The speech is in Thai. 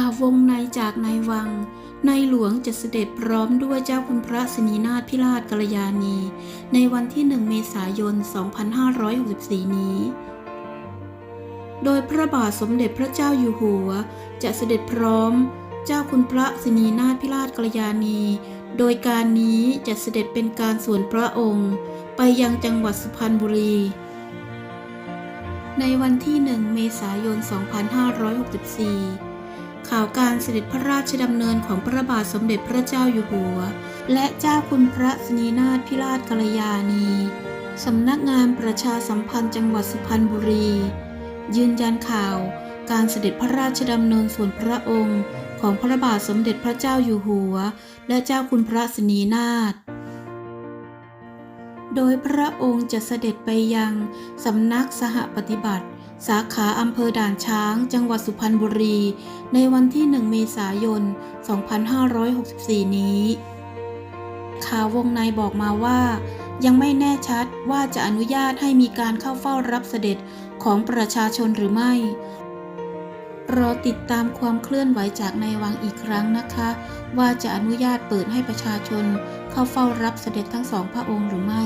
ข่าววงในจากนายวัง ในหลวงจะเสด็จพร้อมด้วยเจ้าคุณพระศนีนาถพิราชกัลยาณี ในวันที่1เมษายน 2564 นี้ โดยพระบาทสมเด็จพระเจ้าอยู่หัว จะเสด็จพร้อม เจ้าคุณพระศนีนาถพิราชกัลยาณี โดยการนี้จะเสด็จเป็นการส่วนพระองค์ ไปยังจังหวัดสุพรรณบุรีในวันที่ 1 เมษายน 2564 ข่าวการเสด็จพระราชดำเนินของพระบาทสมเด็จพระเจ้าอยู่หัว และเจ้าคุณพระศนีนาถพิราชกัลยาณีสำนักงานประชาสัมพันธ์จังหวัดสุพรรณบุรี ยืนยันข่าวการเสด็จพระราชดำเนินส่วนพระองค์ ของพระบาทสมเด็จพระเจ้าอยู่หัว และเจ้าคุณพระศนีนาถโดยพระองค์จะเสด็จไปยังสำนักสหปฏิบัติ สาขาอำเภอด่านช้าง จังหวัดสุพรรณบุรี ในวันที่ 1 เมษายน 2564 นี้ข่าววงในบอกมาว่า ยังไม่แน่ชัดว่าจะอนุญาตให้มีการเข้าเฝ้ารับเสด็จของประชาชนหรือไม่ รอติดตามความเคลื่อนไหวจากในวังอีกครั้งนะคะ ว่าจะอนุญาตเปิดให้ประชาชนเข้าเฝ้ารับเสด็จทั้งสองพระองค์หรือไม่